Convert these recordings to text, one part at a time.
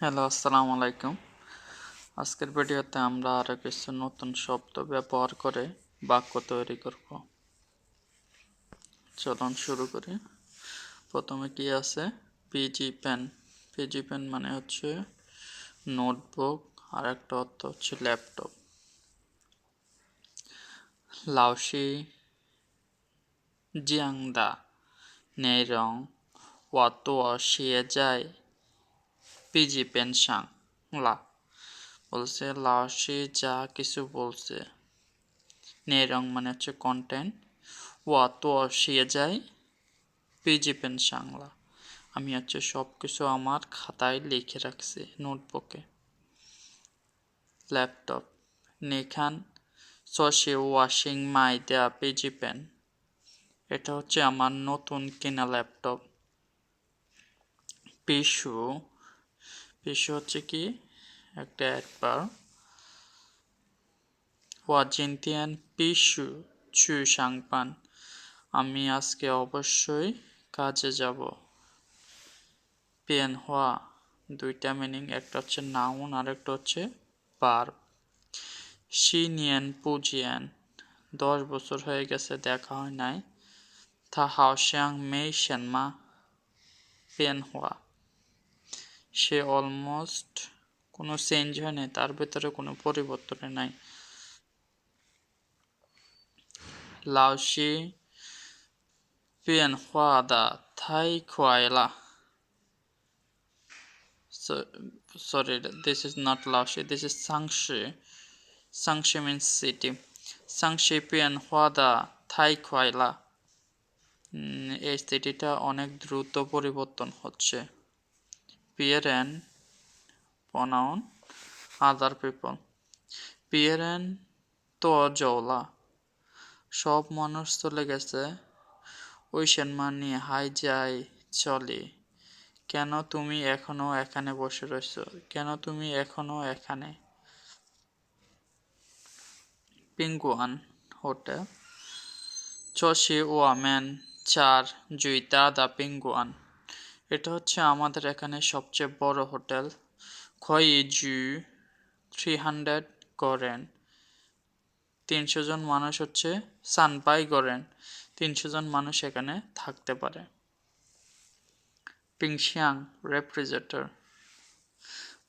Hello আসসালামু আলাইকুম আজকের ভিডিওতে আমরা আরও কিছু নতুন শব্দ ব্যবহার করে বাক্য তৈরি করব। চলন শুরু করি। প্রথমে কি আছে? পিজি পেন পিজি পেন মানে হচ্ছে নোটবুক আর একটা অর্থ হচ্ছে ল্যাপটপ লাউসি, জিয়াংদা নেরং অত শিয়ে যায় পিজি পেনশাং লা বলছে লাউসি যা কিছু বলছে নেরং মানে হচ্ছে কন্টেন্ট ওয়া তো শিয়ে যায় পিজি পেনশাংলা আমি হচ্ছে সব কিছু আমার খাতায় লিখে রাখছি নোটবুকে ল্যাপটপ নেখান সসে ওয়াশিং মাই দেয়া পিজি পেন এটা হচ্ছে আমার নতুন কেনা ল্যাপটপ পিসু পিসু হচ্ছে কি? একটা একবার ওয়াজিন্তিয়ান পিসু ছু সাংপান আমি আজকে অবশ্যই কাজে যাব। পেন হওয়া দুইটা মিনিং, একটা হচ্ছে নাউন আর একটা হচ্ছে পার সিনিয়ান পুজিয়ান দশ বছর হয়ে গেছে, দেখা হয় নাই। থা হাওশিয়াং মেই সেনমা, পেন হওয়া। সে অলমোস্ট কোনো চেঞ্জ হয়নি তার ভেতরে কোনো পরিবর্তনে নাই। লাউসি পেন হওয়া থাই খোয়াইলা। Sorry, this is not Laoshi this is Sangshi Sangshi means city Sangshi পিয়ান হওয়াদা থাই খোয়াইলা। এই সিটিটা অনেক দ্রুত পরিবর্তন হচ্ছে। পিয়ারেন প্রনাউন আদার পিপল পিয়ারেন তো জওলা। সব মানুষ চলে গেছে। ওই সেনমান নিয়ে হাই যাই, চলে। কেন তুমি এখনও এখানে বসে রয়েছ? কেন তুমি এখনও এখানে? পিঙ্গুয়ান হোটেল। চশি ওয়ামেন, চার জুইতা দা পিঙ্গুয়ান। এটা হচ্ছে আমাদের এখানে সবচেয়ে বড় হোটেল। খয়জু থ্রি হান্ড্রেড করেন তিনশো জন মানুষ হচ্ছে সানপাই করেন তিনশো জন মানুষ এখানে থাকতে পারে। পিংশিয়াং রেফ্রিজারেটর।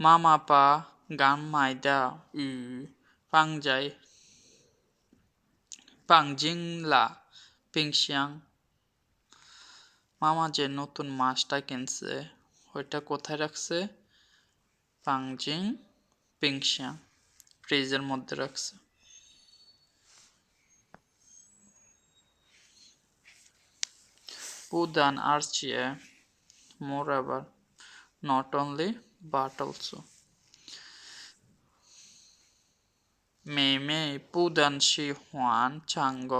মামা পা গান মাইদা উ পাংজাই, পাংজিংলা, পিংশিয়াং মামা যে নতুন মাছটা কিনছে, ওইটা কোথায় রাখছে? পাংজিং, পিংশিয়াং, ফ্রিজের মধ্যে রাখছে। Pudan Archie moreover not only, but also মেমে পুদান শি হুয়ান চাঙ্গ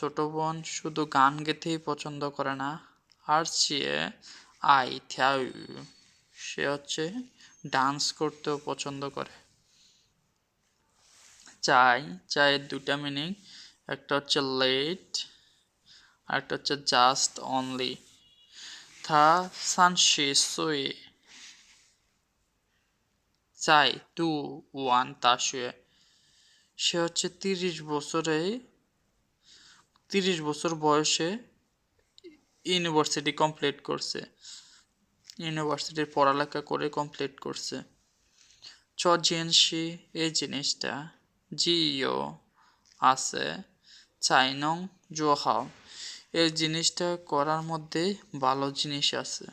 ছোট বোন শুধু গান গেতেই পছন্দ করে না, আর চেয়ে আই থ্যাউ সে হচ্ছে ডান্স করতেও পছন্দ করে। চাই চায়ের দুটা মিনিং, একটা হচ্ছে লেট, আর একটা হচ্ছে জাস্ট অনলি। থা সানশি সুই। চাই টু ওয়ান তাশুয়ে সে হচ্ছে তিরিশ বছরে তিরিশ বছর বয়সে ইউনিভার্সিটি কমপ্লিট করছে। ইউনিভার্সিটির পড়ালেখা করে কমপ্লিট করছে। চ, জিএনসি, এই জিনিসটা জিও আছে, চাইনং জোহাও এই জিনিসটা করার মধ্যে ভালো জিনিস আছে।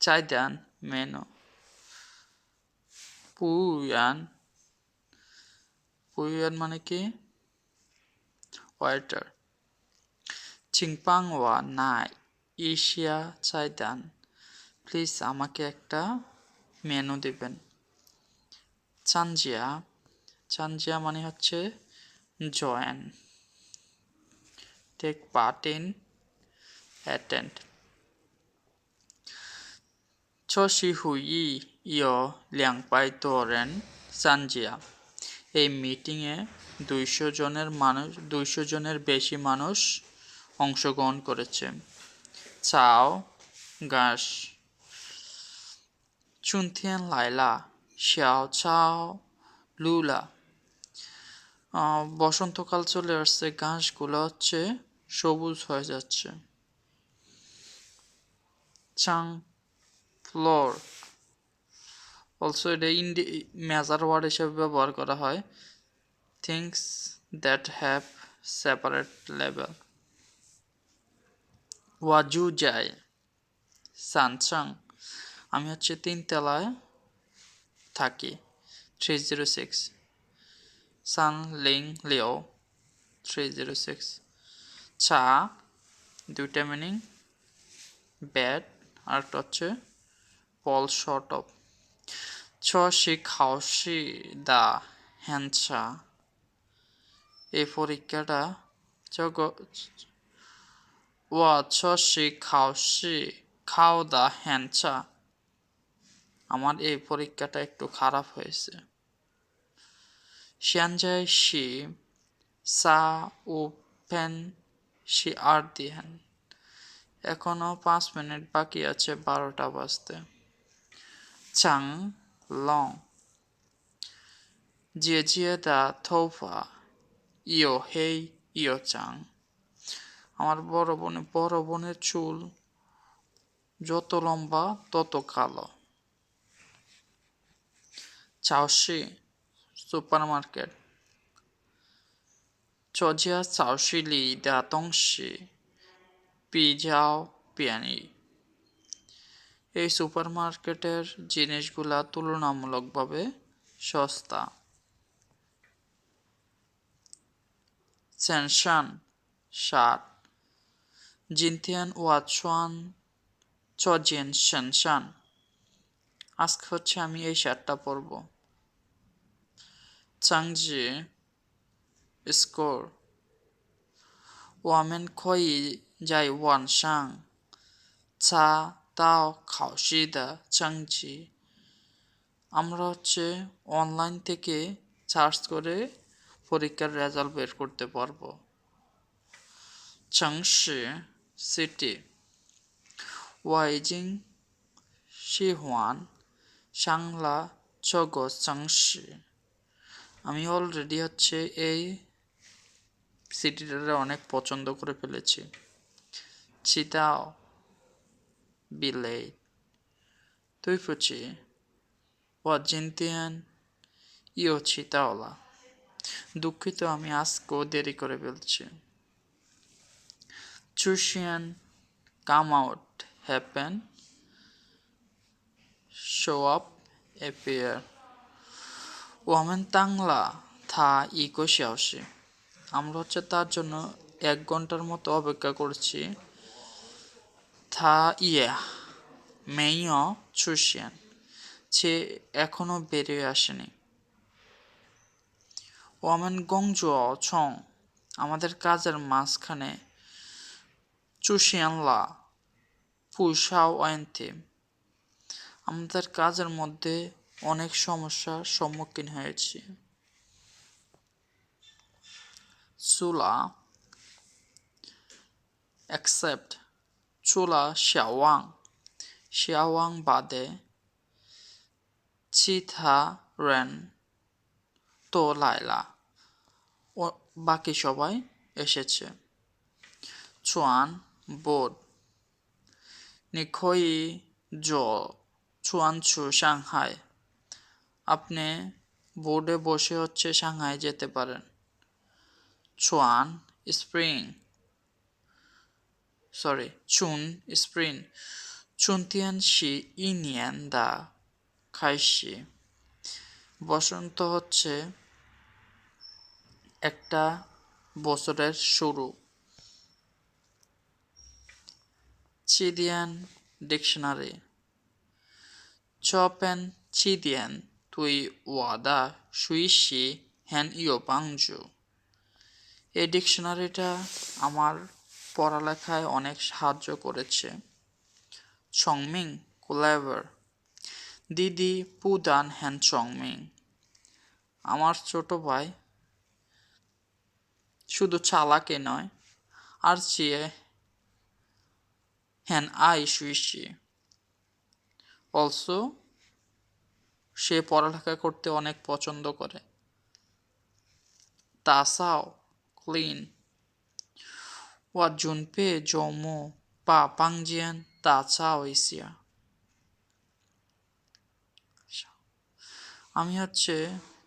চাইদান, মেনো। পুয়ান। পুয়ান মানে কি? ওয়াইটার চিংপাং ওয়া নাই এশিয়া চাইদান প্লিজ আমাকে একটা মেনু দেবেন। চানজিয়া চানজিয়া মানে হচ্ছে join take part in attend ছশি হুই ইয় লিয়াংপাই তোরেন সানজিয়া এই মিটিংয়ে দুইশো জনের মানুষ, দুইশো জনের বেশি মানুষ অংশগ্রহণ করেছে। চাও ঘাস চুনথিয়ান লাইলা। শিয়াও, চাও, লুলা। বসন্তকাল চলে আসছে ঘাসগুলো হচ্ছে সবুজ হয়ে যাচ্ছে। চাং ফ্লোর। অলসো এটা ইন্ডি মেজার ওয়ার্ড হিসেবে ব্যবহার করা হয়। Things that have separate level ওয়াজু যায় সানচাং আমি হচ্ছে তিনতলায় থাকি থ্রি জিরো সিক্স সান লিং লিও থ্রি জিরো সিক্স চা, দুইটা মিনিং ব্যাড আরেকটা হচ্ছে পল শর্ট অফ ছ শি খাওসি দা হ্যানসা এই পরীক্ষাটা জগ ওয়া ছ শি খাওসি খাও দা হ্যানসা আমার এই পরীক্ষাটা একটু খারাপ হয়েছে। শিয়ানজাই শি, সা ও পেন শি আর দিহেন এখনও পাঁচ মিনিট বাকি আছে, বারোটা বাজতে। চাং লং। জিয়ে জিয়ে দা থৌফা। ইয়ো হেই, ইয় চাং। আমার বড় বোনের বড় বোনের চুল যত লম্বা, তত কালো। চাওসি সুপার মার্কেট চজিয়া চাওসি লি দা পিজাও পিয়ানি। এই সুপার মার্কেটের জিনিসগুলা তুলনামূলকভাবে সস্তা। এই সুপারমার্কেটের জিনিসগুলা তুলনামূলকভাবে সস্তা সেনশান শার্ট জিনতিয়ান ওয়াচওয়ান চজিয়ান সেনশান আজকে হচ্ছে আমি এই শার্টটা পরব চাংজি স্কোর 我们可以在网上查到考试的成绩আমরা হচ্ছে অনলাইন থেকে সার্চ করে পরীক্ষার রেজাল্ট বের করতে পারব। চাংশি সিটি, ওয়াইজিং, শিহুয়ান, সাংলা ছগ চাংশি। আমি অলরেডি হচ্ছে এই সিটিটারে অনেক পছন্দ করে ফেলেছি। চিতাও বিলে তুই ফুচি ওয়াজিন্তিয়ান ইও চিতাওলা। দুঃখিত, আমি আজকেও দেরি করে ফেলছি। চুশিয়ান come out happen show up appear women তাংলা থা ইকো সাহসী আমরা হচ্ছে তার জন্য এক ঘণ্টার মতো অপেক্ষা করছি। থা ইয়া মেইও চুশিয়ান সে এখনও বেরিয়ে আসেনি। ওয়ামেন গংজু ছং আমাদের কাজের মাঝখানে চুষিয়ানলা পুষাও ওয়েন্থে আমাদের কাজের মধ্যে অনেক সমস্যার সম্মুখীন হয়েছি। চুলা, except চুলা শাওয়াং। শাওয়াং বাদে চিথা রেন তো লাইলা ও বাকি সবাই এসেছে। চুয়ান, বোর্ড। নিখই জ, চুয়ান চু, সাংহাই। আপনি বোর্ডে বসে হচ্ছে সাংহাই যেতে পারেন। চুয়ান, স্প্রিং। সরি, চুন, স্প্রিং। চুনতিয়ান শি, ইনিয়ান দা, খাইশি। বসন্ত হচ্ছে একটা বছরের শুরু। চিদিয়ান ডিকশনারি। চপেন চিদিয়ান, তুই ওয়াদা সুইশি হ্যান ইও পাংজু এই ডিকশনারিটা আমার পড়ালেখায় অনেক সাহায্য করেছে। চংমিং কোলাইভার দিদি পুদান হ্যান চংমিং। আমার ছোট ভাই শুধু চালাকে নয়, আর চেয়ে হ্যান আই সুইশি অলসো, সে পড়ালেখা করতে অনেক পছন্দ করে। তাসাও, ক্লিন ওয়া জুনপে জমো, পা পাংজিয়ান তাচাও এসিয়া আমি হচ্ছে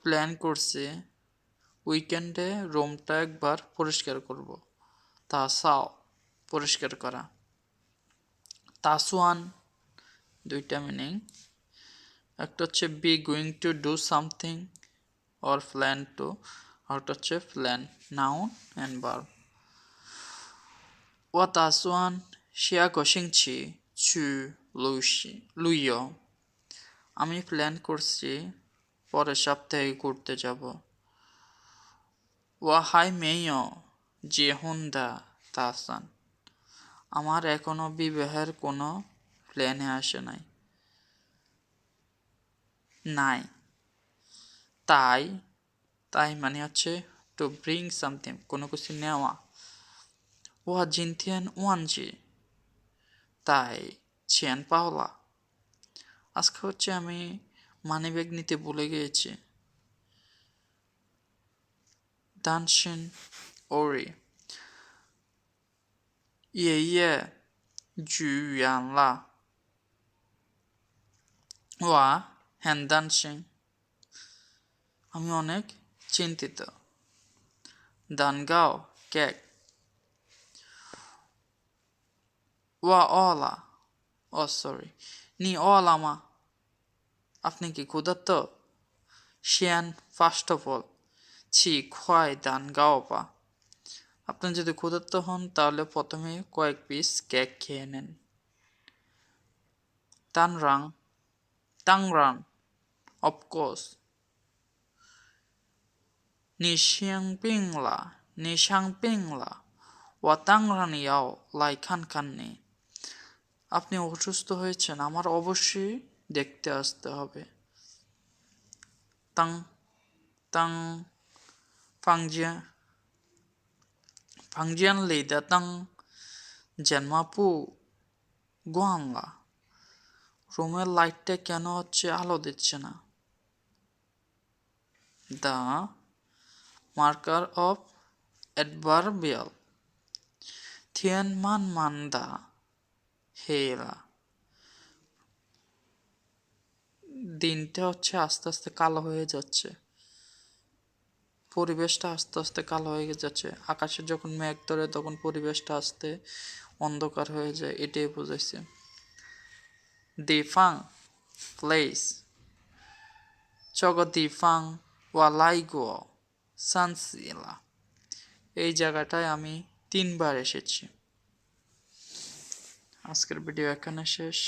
প্ল্যান করছি উইকেন্ডে রুমটা একবার পরিষ্কার করব। তা সাও পরিষ্কার করা। তাসওয়ান, দুইটা মিনিং একটা হচ্ছে be going to do something or plan to আর একটা হচ্ছে প্ল্যান নাউন অ্যান্ড বার ও তাসওয়ান শিয়া গসিংছি চু, লুসি, লুইয়। আমি প্ল্যান করছি, পরের সপ্তাহে ঘুরতে যাব। ও হাই মেয় যে হুন্দা তাসান আমার এখনও বিবাহের কোনো প্ল্যানে আসে নাই। নাই। তাই তাই মানে হচ্ছে টু ব্রিং সামথিং কোনো কিছু নেওয়া। ও জিনথিয়ান ওয়ানজি। তাই চেন পাওলা। আজকে হচ্ছে আমি মানি ব্যাগ নিতে ভুলে গিয়েছি। দানসিন ওরি ইয়ে ইয়ে লা ওয়া হ্যান দানসিং আমি অনেক চিন্তিত। দানগাও কেক ওয়া অলা ও সরি নি অলামা আপনি কি ক্ষুধার্ত শিয়ান ফার্স্ট অফ অল ছি খোয়ায় দান গাও পা আপনি যদি ক্ষুধার্ত হন, তাহলে প্রথমে কয়েক পিস কেক খেয়ে নেন। তানরাং তাংরান অফকোর্স নিশিয়াংপিংলা নিশাংপিংলা ও তাংরানিয়াও লাই খান খাননি আপনি অসুস্থ হয়েছেন, আমার অবশ্যই দেখতে আসতে হবে। তাং তাং ফাংজিয়া ফাংজিয়ান লেদা তাং জন্মাপু গোয়াংলা রুমের লাইটটা কেন হচ্ছে আলো দিচ্ছে না দা মার্কার অফ অ্যাডভার্বিয়াল থিয়ান মান মান দা হেলা দিনটা হচ্ছে আস্তে আস্তে কালো হয়ে যাচ্ছে পরিবেশটা আস্তে আস্তে কালো হয়ে যাচ্ছে। আকাশে যখন মেঘ ধরে তখন পরিবেশটা আস্তে অন্ধকার হয়ে যায়, এটাই বোঝাইছে। দিফাং প্লেস চগদিফাং ওয়ালাইগো সানসিলা এই জায়গাটায় আমি তিনবার এসেছি। আজকের ভিডিও এখানে শেষ।